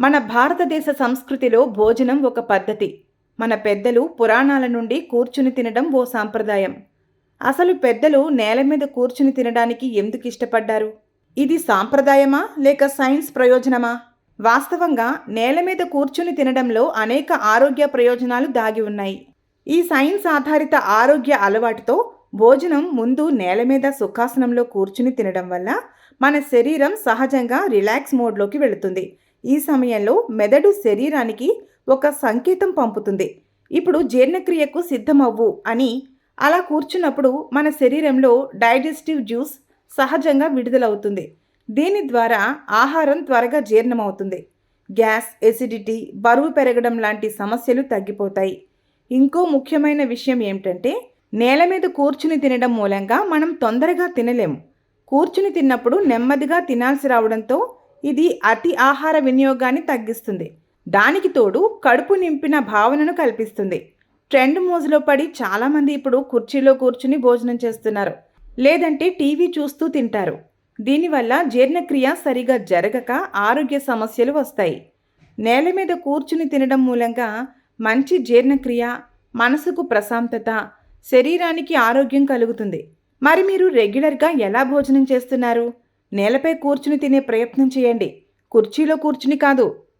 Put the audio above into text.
మన భారతదేశ సంస్కృతిలో భోజనం ఒక పద్ధతి. మన పెద్దలు పురాణాల నుండి కూర్చుని తినడం ఓ సాంప్రదాయం. అసలు పెద్దలు నేల మీద కూర్చుని తినడానికి ఎందుకు ఇష్టపడ్డారు? ఇది సాంప్రదాయమా లేక సైన్స్ ప్రయోజనమా? వాస్తవంగా నేల మీద కూర్చుని తినడంలో అనేక ఆరోగ్య ప్రయోజనాలు దాగి ఉన్నాయి. ఈ సైన్స్ ఆధారిత ఆరోగ్య అలవాటుతో భోజనం ముందు నేల మీద సుఖాసనంలో కూర్చుని తినడం వల్ల మన శరీరం సహజంగా రిలాక్స్ మోడ్లోకి వెళుతుంది. ఈ సమయంలో మెదడు శరీరానికి ఒక సంకేతం పంపుతుంది. ఇప్పుడు జీర్ణక్రియకు సిద్ధమవ్వు అని అలా కూర్చున్నప్పుడు మన శరీరంలో డైజెస్టివ్ జ్యూస్ సహజంగా విడుదలవుతుంది. దీని ద్వారా ఆహారం త్వరగా జీర్ణమవుతుంది. గ్యాస్ ఎసిడిటీ బరువు పెరగడం లాంటి సమస్యలు తగ్గిపోతాయి. ఇంకో ముఖ్యమైన విషయం ఏమిటంటే నేల మీద కూర్చుని తినడం మూలంగా మనం తొందరగా తినలేము. కూర్చుని తిన్నప్పుడు నెమ్మదిగా తినాల్సి రావడంతో ఇది అతి ఆహార వినియోగాన్ని తగ్గిస్తుంది. దానికి తోడు కడుపు నింపిన భావనను కల్పిస్తుంది. ట్రెండ్ మోజులో పడి చాలామంది ఇప్పుడు కుర్చీలో కూర్చుని భోజనం చేస్తున్నారు. లేదంటే టీవీ చూస్తూ తింటారు. దీనివల్ల జీర్ణక్రియ సరిగా జరగక ఆరోగ్య సమస్యలు వస్తాయి. నేల మీద కూర్చుని తినడం మూలంగా మంచి జీర్ణక్రియ మనసుకు ప్రశాంతత శరీరానికి ఆరోగ్యం కలుగుతుంది. మరి మీరు రెగ్యులర్గా ఎలా భోజనం చేస్తున్నారు? నేలపై కూర్చుని తినే ప్రయత్నం చేయండి. కుర్చీలో కూర్చుని కాదు